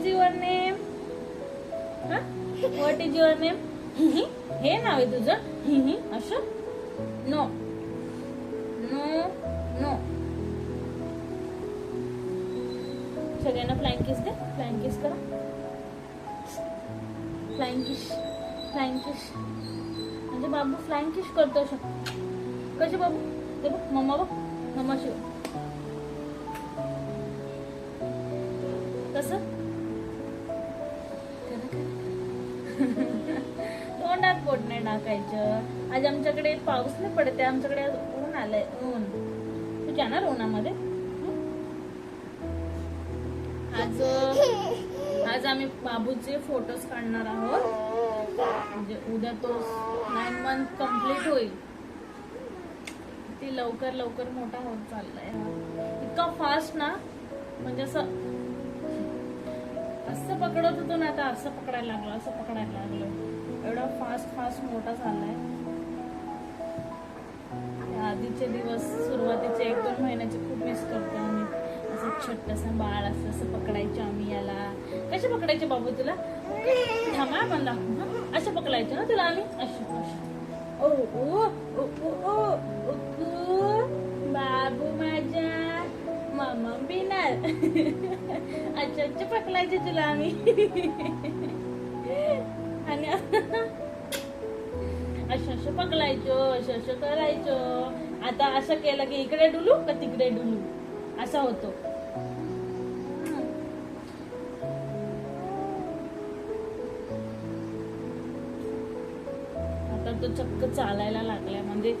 Is your name? What is your name? हे नाव आहे तुझं? हिही. असं? नो. No no. सगळ्यांना फ्लाइंग किस दे. फ्लाइंग किस करा. फ्लाइंग किस फ्लाइंग म्हणजे बाबू फ्लाइंग करतो असं. कसे बाबू? ते बघ मम्मा बघ. मम्मा शिव. कसं? तोंडात पोट नाही टाकायचं. आज आमच्याकडे पाऊस नाही पडते आमच्याकडे आज ऊन आलंय. ऊन. तू जाणार उन्हामध्ये आज आज आम्ही बाबूचे फोटोज काढणार आहोत. म्हणजे उद्या तो नाईन मंथ कंप्लीट होईल. ती लवकर लवकर मोठा होत चाललाय. इतका फास्ट ना? म्हणजे असं असं पकडत होतो ना आता असं पकडायला लागलं असं पकडायला लागलं. एवढा फास्ट फास्ट मोठा झालाय. आधीचे दिवस सुरुवातीचे एक दोन महिन्याचे खूप मिस करतो आम्ही. असं छोटंसं बाळ असं असं पकडायचं आम्ही याला. कसे पकडायचे बाबू तुला? थांबा पण दाखव. असं पकडायचं ना तुला आम्ही? असं असं. ओ ओ ओ ओ बाबू माझ्या मामा पिणार अच्छा अच्छा पकडायचे तुला आम्ही. आणि असं असं पकडायचो असं असं करायचो. आता असं केलं की इकडे डुलू का तिकडे डुलू? असा होतो. आता तो चक्क चालायला लागलाय. म्हणजे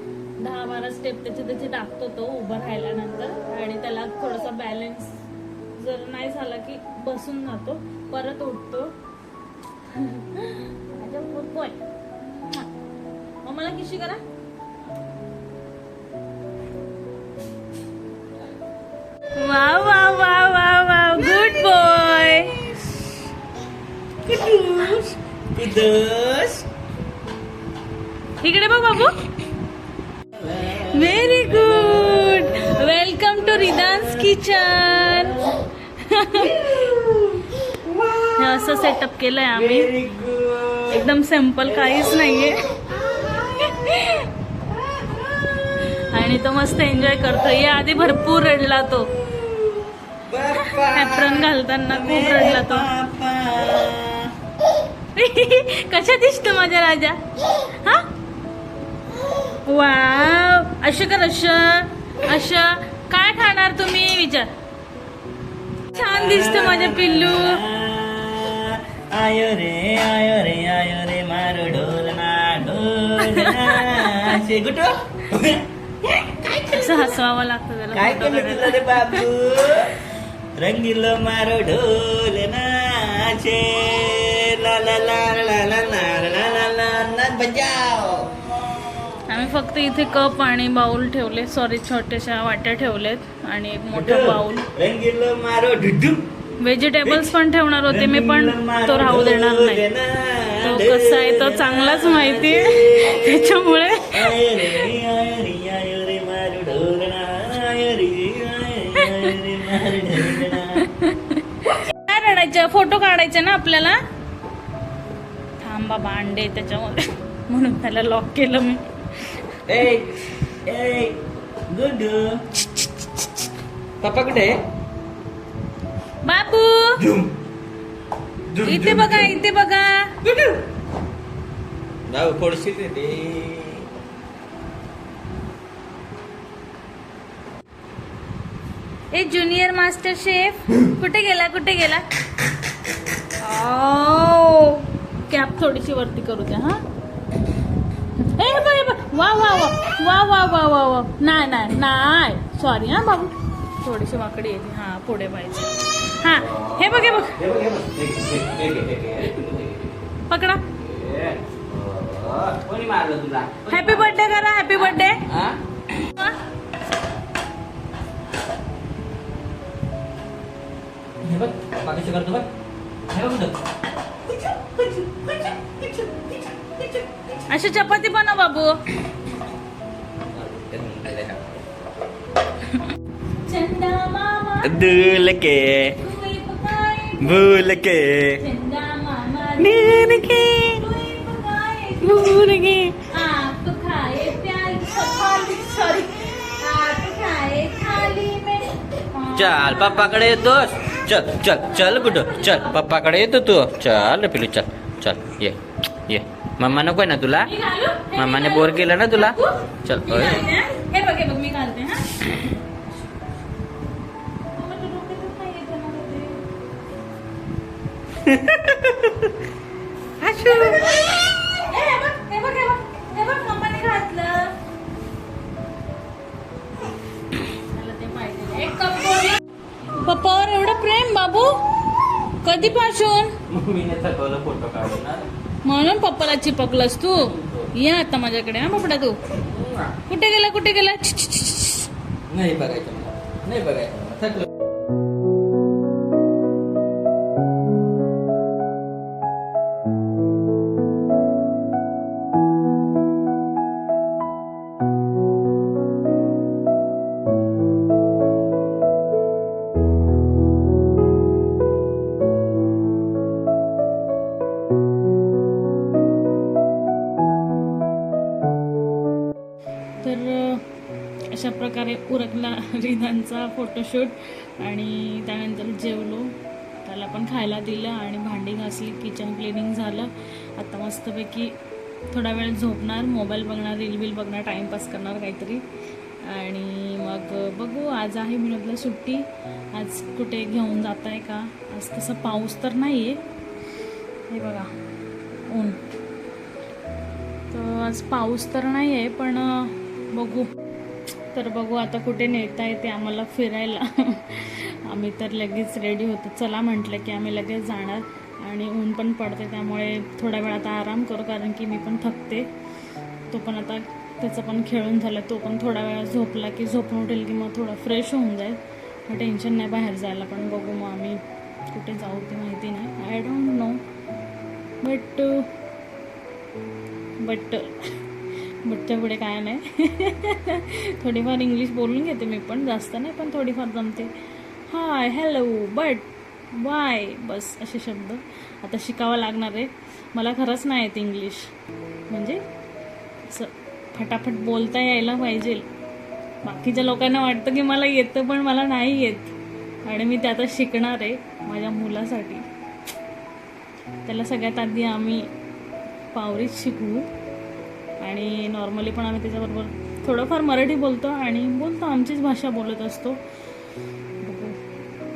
दहा बारा स्टेप त्याचे त्याचे टाकतो तो उभं राहिल्यानंतर. आणि त्याला थोडासा बॅलन्स जर नाही झाला की बसून जातो परत उठतो. मग मला किशी करा? वा वा वा वा वा गुड बॉय इकडे बघ बाबू. व्हेरी गुड वेलकम टू रिदान्स किचन असं सेटअप केलंय आम्ही. एकदम सिंपल काहीच नाहीये. आणि तो मस्त एन्जॉय करतो या आधी भरपूर रडला तो. ऍप्रन घालताना खूप रडला तो. कशा दिसतो माझा राजा? हा? वाव. असं कर असं असं काय खाणार तुम्ही? विचार. छान दिसतो माझ्या पिल्लू आयो रे आयो रे आयो रे मारो ढोलना शे गुटो असं हसवावं लागतं त्याला काय केलं. तुला रे बाबू रंगील मारो ढोलना शे ला ला ला ला ला ला ला ला ला आम्ही फक्त इथे कप आणि बाउल ठेवले. सॉरी छोट्याशा वाट्या ठेवलेत आणि एक मोठा बाउल. व्हेजिटेबल्स पण ठेवणार होते मी पण तो राहू देणार नाही. तो कसा आहे तो चांगलाच माहिती त्याच्यामुळे मारो ढोलना. काय रडायचं? फोटो काढायचे ना आपल्याला? थांबा भांडे त्याच्यामध्ये. म्हणून त्याला लॉक केलं मी. ए ए गुडू पप्पा कुठे झुम, इथे बघा. इथे बघा ते ए ज्युनियर मास्टर शेफ कुठे गेला कुठे गेला कॅप थोडीशी वरती करू द्या हा. ए बघ. वा वा वा वा वा वा वा वा नाही नाही नाही. सॉरी हा बाबू. थोडीशी वाकडी येते हा पुढे पाहिजे. हा हे बघ हे बघ. पकडा. हॅपी बर्थडे करा हॅपी बर्थडे हा? बघ कशी करतो बघ. हे बघ. अशी चपाती बना बाबू. दूल के भूल के नींद के भूल के। चल पप्पाकडे येतो. चल चल चल गुड चल पप्पाकडे येतो तू. चल पिलू चल चल ये ये. मम्मा नको ना तुला मम्माने बोर केलं ना तुला चल पप्पावर एवढं प्रेम बाबू? कधीपासून मम्मीने थकवलं फोटो काढून. म्हणून पप्पाला चिपकलंस तू. ये आता माझ्याकडे हा पपडा तू. कुठे गेला कुठे गेला? नाही बघायचं नाही बघायचं फोटोशूट आणि त्यानंतर जेवलो. त्याला पण खायला दिलं आणि भांडी घासली किचन क्लिनिंग झालं. आता मस्तपैकी थोडा वेळ झोपणार मोबाईल बघणार रील बिल बघणार टाईमपास करणार काहीतरी. आणि मग बघू आज आहे मिळतलं सुट्टी. आज कुठे घेऊन जात आहे का? आज तसं पाऊस तर नाही आहे हे बघा ऊन. तर आज पाऊस तर नाही आहे पण बघू. तर बघू आता कुठे नेता येते आम्हाला फिरायला. आम्ही तर लगेच रेडी होतो. चला म्हटलं की आम्ही लगेच जाणार. आणि ऊन पण पडते त्यामुळे थोड्या वेळ आता आराम करू कारण की मी पण थकते. तो पण आता त्याचं पण खेळून झालं. तो पण थोडा वेळा झोपला की झोपून उठेल की मग थोडं फ्रेश होऊन जाईल. मग टेन्शन नाही बाहेर जायला पण बघू मग आम्ही कुठे जाऊ ते माहिती नाही. I don't know but but बटच्या पुढे काय नाही थोडीफार इंग्लिश बोलून घेते मी पण जास्त नाही पण थोडीफार जमते. Hi hello but why bus असे शब्द. आता शिकावा लागणार आहे. मला खरंच नाही येत इंग्लिश म्हणजे असं फटाफट बोलता यायला पाहिजे. बाकीच्या लोकांना वाटतं की मला येतं पण मला नाही येत. आणि मी ते आता शिकणार आहे माझ्या मुलासाठी. त्याला सगळ्यात आधी आम्ही पावरीच शिकवू आणि नॉर्मली पण आम्ही त्याच्याबरोबर थोडंफार मराठी बोलतो आणि बोलतो आमचीच भाषा बोलत असतो.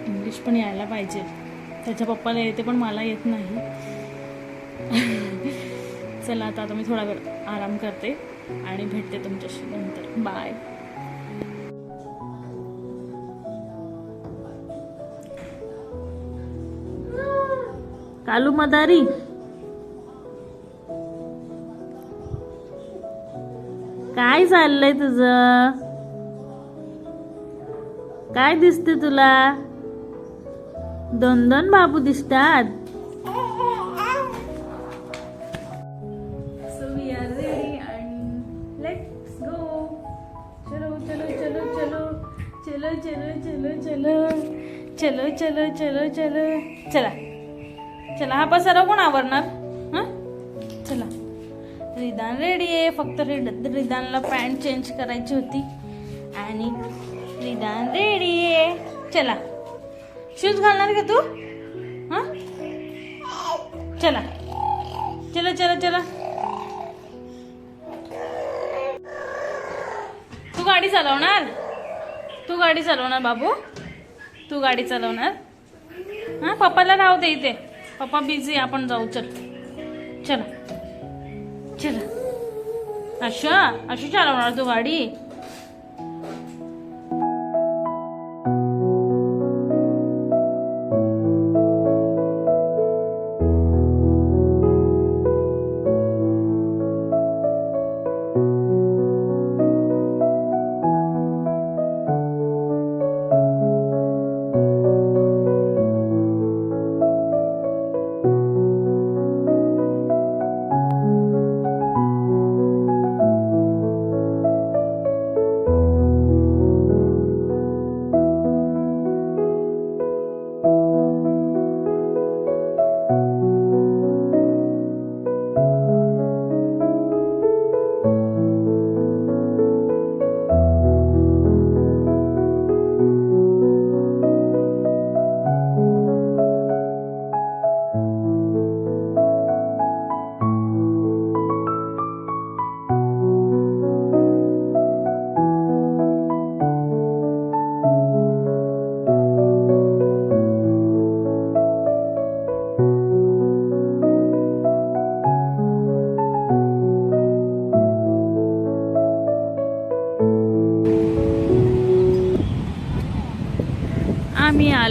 इंग्लिश पण यायला पाहिजे. त्याच्या पप्पाला येते पण मला येत नाही. चला आता आता मी थोडा वेळ आराम करते आणि भेटते तुमच्याशी नंतर. बाय कालू मदारी. काय चाललंय तुझं? काय दिसते तुला? दोन दोन बाबू दिसतात. So we are ready and let's go चलो चलो चलो चलो. चलो चलो चलो चलो. चलो चलो चलो चलो. चला. चला हा पसारा कोण आवरणार रिदान रेडी आहे. फक्त रिड रिदानला पॅन्ट चेंज करायची होती. आणि रिदान रेडी आहे. चला. शूज घालणार का तू? हां? चला. चला चला चला. तू गाडी चालवणार? तू गाडी चालवणार बाबू? तू गाडी चालवणार? हां पप्पाला राहू दे इथे. पप्पा बिझी आपण जाऊ चल. चला. चला. अशा अशी चालवणार तू गाडी.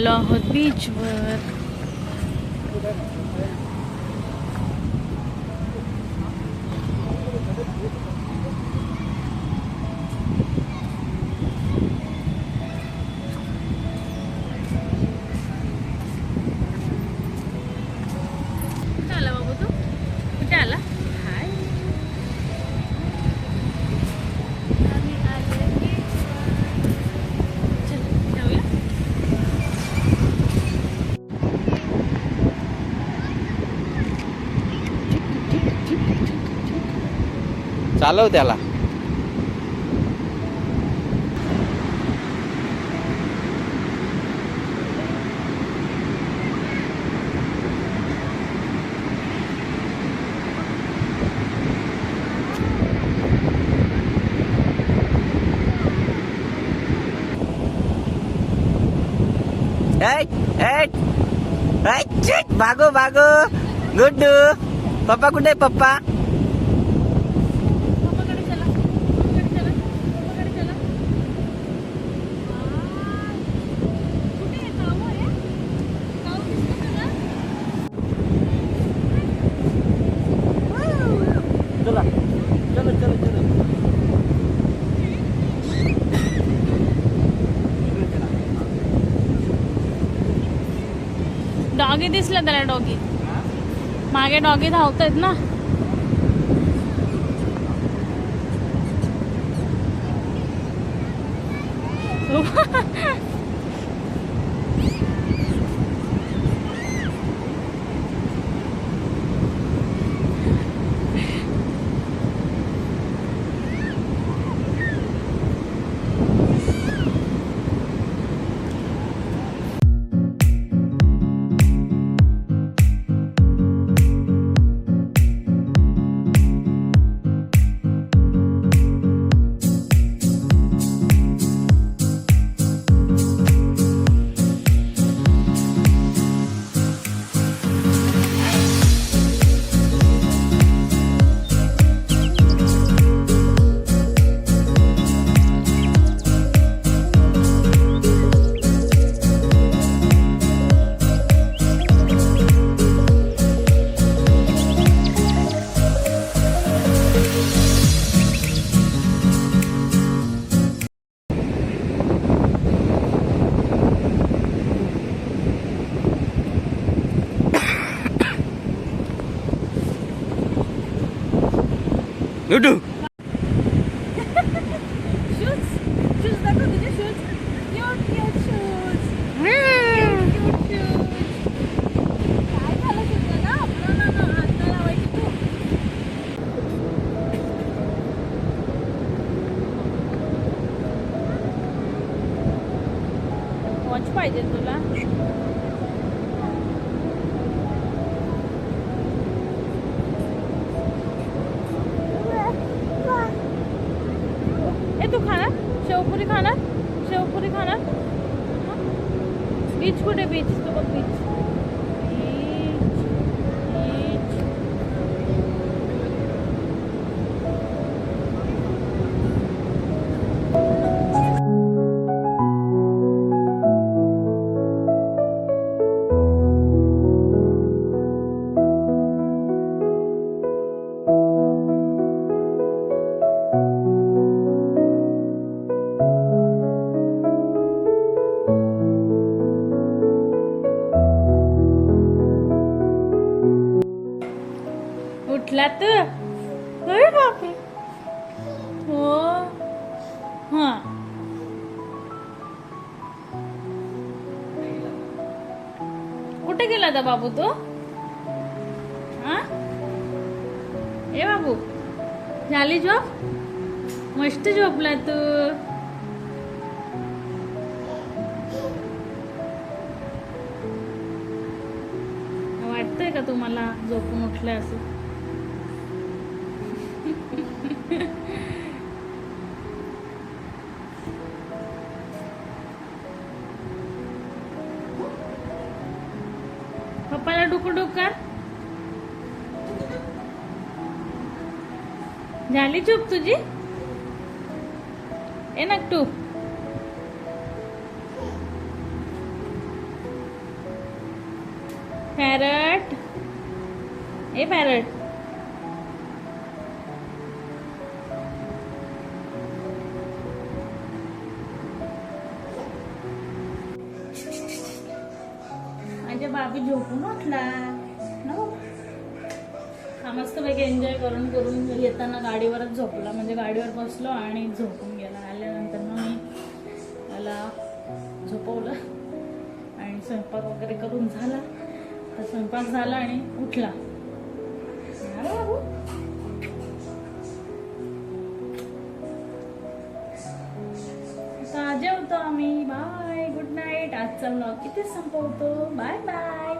आलो आहोत चालव त्याला. भागो भागो. गुड्डू पप्पा कुठे पप्पा पप्पाकडे चला पप्पाकडे चला पप्पाकडे चला हाय. कुठे आहे काऊ आहे काऊ दिसतो तुला चला चलो चलो चलो डॉगी दिसलं त्याला डॉगी. मागे डॉगी धावतायत ना. outfits. उठला तर? अरे बापरे. हो. हा. कुठे गेला होता बाबू तो? हा? ए बाबू झाली झोप? मस्त झोपला तू. वाटतंय का तुम्हाला झोपून उठलं असं डुकडुक कर झाली चूप तुझी? ए ना टू पॅरट ए पॅरट आम्ही झोपून उठला. नो. हा मस्तपैकी एन्जॉय करून करून येताना गाडीवरच झोपला. म्हणजे गाडीवर बसलो आणि झोपून गेला. आल्यानंतर मग मी त्याला झोपवलं आणि स्वयंपाक वगैरे करून झाला. तर स्वयंपाक झाला आणि उठला. बाबू. आजचा ब्लॉग इथेच संपवतो. Bye bye bye bye